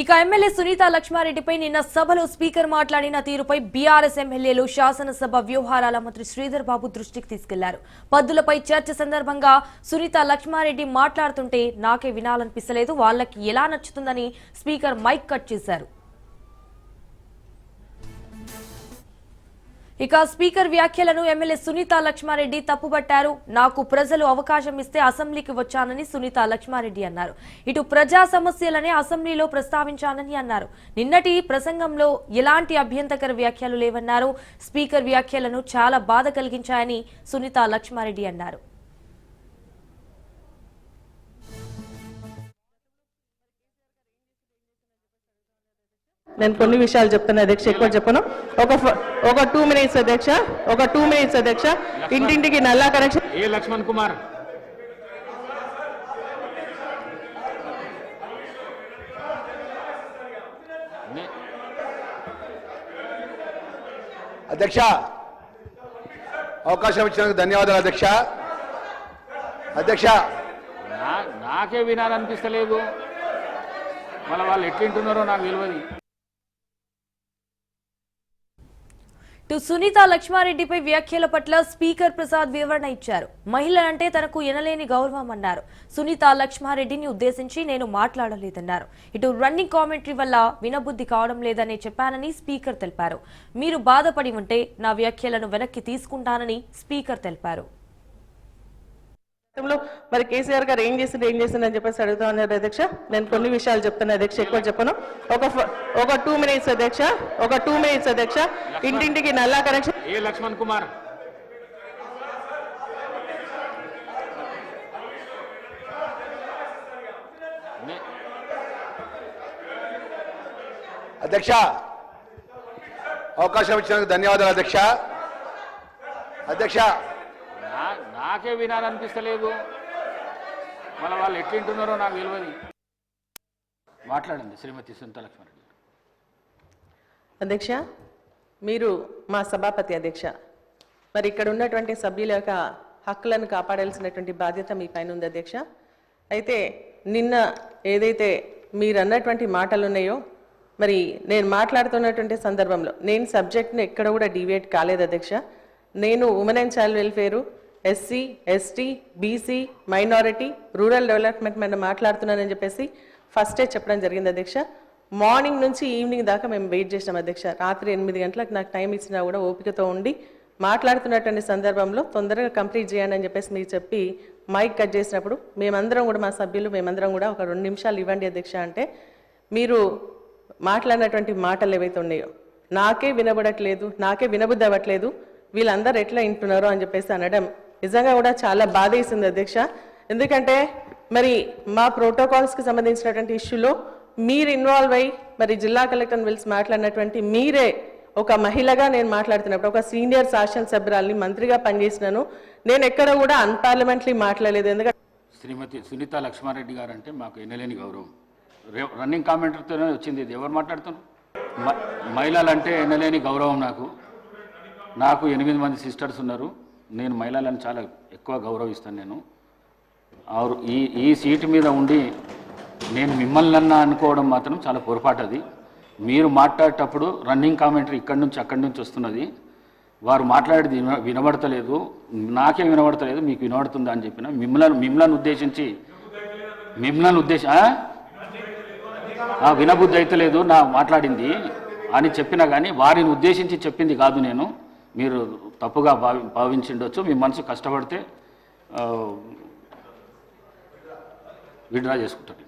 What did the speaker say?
ఇక ఎమ్మెల్యే సునీత లక్ష్మారెడ్డిపై నిన్న సభలో స్పీకర్ మాట్లాడిన తీరుపై బీఆర్ఎస్ ఎమ్మెల్యేలు శాసనసభ వ్యవహారాల మంత్రి శ్రీధర్ బాబు దృష్టికి తీసుకెళ్ళారు. పద్దులపై చర్చ సందర్భంగా సునీత లక్ష్మారెడ్డి మాట్లాడుతుంటే నాకే వినాలనిపిస్తలేదు వాళ్ళకి ఎలా నచ్చుతుందని స్పీకర్ మైక్ కట్ చేశారు. ఇక స్పీకర్ వ్యాఖ్యలను ఎమ్మెల్యే సునీత లక్ష్మారెడ్డి తప్పుబట్టారు నాకు ప్రజలు అవకాశం ఇస్తే అసెంబ్లీకి వచ్చానని సునీత లక్ష్మారెడ్డి అన్నారు. ఇటు ప్రజా సమస్యలనే అసెంబ్లీలో ప్రస్తావించానని అన్నారు. నిన్నటి ప్రసంగంలో ఎలాంటి అభ్యంతకర వ్యాఖ్యలు లేవన్నారు. స్పీకర్ వ్యాఖ్యలను చాలా బాధ కలిగించాయని సునీత లక్ష్మారెడ్డి అన్నారు. నేను కొన్ని విషయాలు చెప్తాను అధ్యక్ష ఎక్కువ చెప్పను. ఒక ఒక టూ మినిట్స్ అధ్యక్ష ఒక టూ మినిట్స్ అధ్యక్ష. ఇంటింటికి నల్లా కనెక్షన్. ఏ లక్ష్మణ్ కుమార్? అధ్యక్ష అవకాశం ఇచ్చినందుకు ధన్యవాదాలు అధ్యక్ష. అధ్యక్ష. నా నాకే వినాలనిపిస్తలేదు. మళ్ళీ వాళ్ళు ఎట్లింటున్నారో నాకు తెలియదు. ఇటు సునీత లక్ష్మారెడ్డిపై వ్యాఖ్యల పట్ల స్పీకర్ ప్రసాద్ వివరణ ఇచ్చారు. మహిళలంటే తనకు ఎనలేని గౌరవం అన్నారు సునీత లక్ష్మారెడ్డిని ఉద్దేశించి నేను మాట్లాడలేదన్నారు. ఇటు రన్నింగ్ కామెంటరీ వల్ల వినబుద్ధి కావడం లేదని చెప్పానని స్పీకర్ తెలిపారు. మీరు బాధపడి ఉంటే నా వ్యాఖ్యలను వెనక్కి తీసుకుంటానని స్పీకర్ తెలిపారు. గతంలో మరి కేసీఆర్ గారు ఏం చేసిండు ఏం చేసిండు అని చెప్పేసి అడుగుతా ఉన్నారు అధ్యక్ష. నేను కొన్ని విషయాలు చెప్తాను అధ్యక్ష ఎక్కువ చెప్పను. ఒక ఒక టూ మినిట్స్ అధ్యక్ష ఒక టూ మినిట్స్ అధ్యక్ష. ఇంటింటికి నల్లా కనెక్షన్. ఏ లక్ష్మణ్ కుమార్? అధ్యక్ష అవకాశం ఇచ్చినందుకు ధన్యవాదాలు అధ్యక్ష. అధ్యక్ష నాకే వినాలనిపిస్తలేదు. మళ్ళీ వాళ్ళు ఎట్లుంటున్నారో నాకు తెలియదు మాట్లాడండి శ్రీమతి సునీత అధ్యక్ష మీరు మా సభాపతి అధ్యక్ష. మరి ఇక్కడ ఉన్నటువంటి సభ్యుల యొక్క హక్కులను కాపాడాల్సినటువంటి బాధ్యత మీ పైన ఉంది అధ్యక్ష. అయితే నిన్న ఏదైతే మీరు అన్నటువంటి మాటలు ఉన్నాయో మరి నేను మాట్లాడుతున్నటువంటి సందర్భంలో నేను సబ్జెక్ట్ని ఎక్కడ కూడా డివేట్ కాలేదు అధ్యక్ష. నేను women and child welfare SC ST BC minority rural development మీద మాట్లాడుతున్నానని చెప్పేసి ఫస్టే చెప్పడం జరిగింది అధ్యక్ష. మార్నింగ్ నుంచి ఈవినింగ్ దాకా మేము వెయిట్ చేసినాం అధ్యక్ష. రాత్రి ఎనిమిది గంటలకు నాకు టైం ఇచ్చినా కూడా ఓపికతో ఉండి మాట్లాడుతున్నటువంటి సందర్భంలో తొందరగా కంప్లీట్ చేయండి అని చెప్పేసి మీరు చెప్పి మైక్ కట్ చేసినప్పుడు మేమందరం కూడా మా సభ్యులు మేమందరం కూడా ఒక రెండు నిమిషాలు ఇవ్వండి అధ్యక్ష అంటే మీరు మాట్లాడినటువంటి మాటలు ఏవైతే ఉన్నాయో నాకే వినబడట్లేదు నాకే వినబుద్ధి అవ్వట్లేదు వీళ్ళందరూ ఎట్లా వింటున్నారో అని చెప్పేసి అనడం నిజంగా కూడా చాలా బాధ వేసింది అధ్యక్ష. ఎందుకంటే మరి మా ప్రోటోకాల్స్కి సంబంధించినటువంటి ఇష్యూలో మీరు ఇన్వాల్వ్ అయ్యి మరి జిల్లా కలెక్టర్ని పిలిచి మాట్లాడినటువంటి మీరే ఒక మహిళగా నేను మాట్లాడుతున్నప్పుడు ఒక సీనియర్ శాసనసభ్యురాల్ని మంత్రిగా పనిచేసినాను. నేను ఎక్కడ కూడా అన్పార్లమెంట్లీ మాట్లాడలేదు. ఎందుకంటే శ్రీమతి సునీత లక్ష్మారెడ్డి గారు అంటే మాకు ఎన్నలేని గౌరవం. రన్నింగ్ కామెంటర్తోనే వచ్చింది. ఇది ఎవరు మాట్లాడుతున్నారు? మ- మహిళలంటే ఎన్నలేని గౌరవం నాకు. నాకు ఎనిమిది మంది సిస్టర్స్ ఉన్నారు. నేను మహిళలను చాలా ఎక్కువ గౌరవిస్తాను నేను. ఆరు ఈ ఈ సీటు మీద ఉండి నేను మిమ్మల్ని అన్నా అనుకోవడం మాత్రం చాలా పొరపాటు అది మీరు మాట్లాడేటప్పుడు రన్నింగ్ కామెంటరీ ఇక్కడి నుంచి అక్కడి నుంచి వస్తున్నది. వారు మాట్లాడేది విన- వినబడతలేదు. నాకే వినబడతలేదు మీకు వినబడుతుందా అని చెప్పిన. మిమ్మల్ని మిమ్మల్ని ఉద్దేశించి మిమ్మల్ని ఉద్దేశ ఆ? వినబుద్ధి అయితే లేదు నా మాట్లాడింది. అని చెప్పినా కానీ వారిని ఉద్దేశించి చెప్పింది కాదు నేను. మీరు తప్పుగా భావి భావించిండొచ్చు మీ మనసు కష్టపడితే విడ్రా చేసుకుంటారు.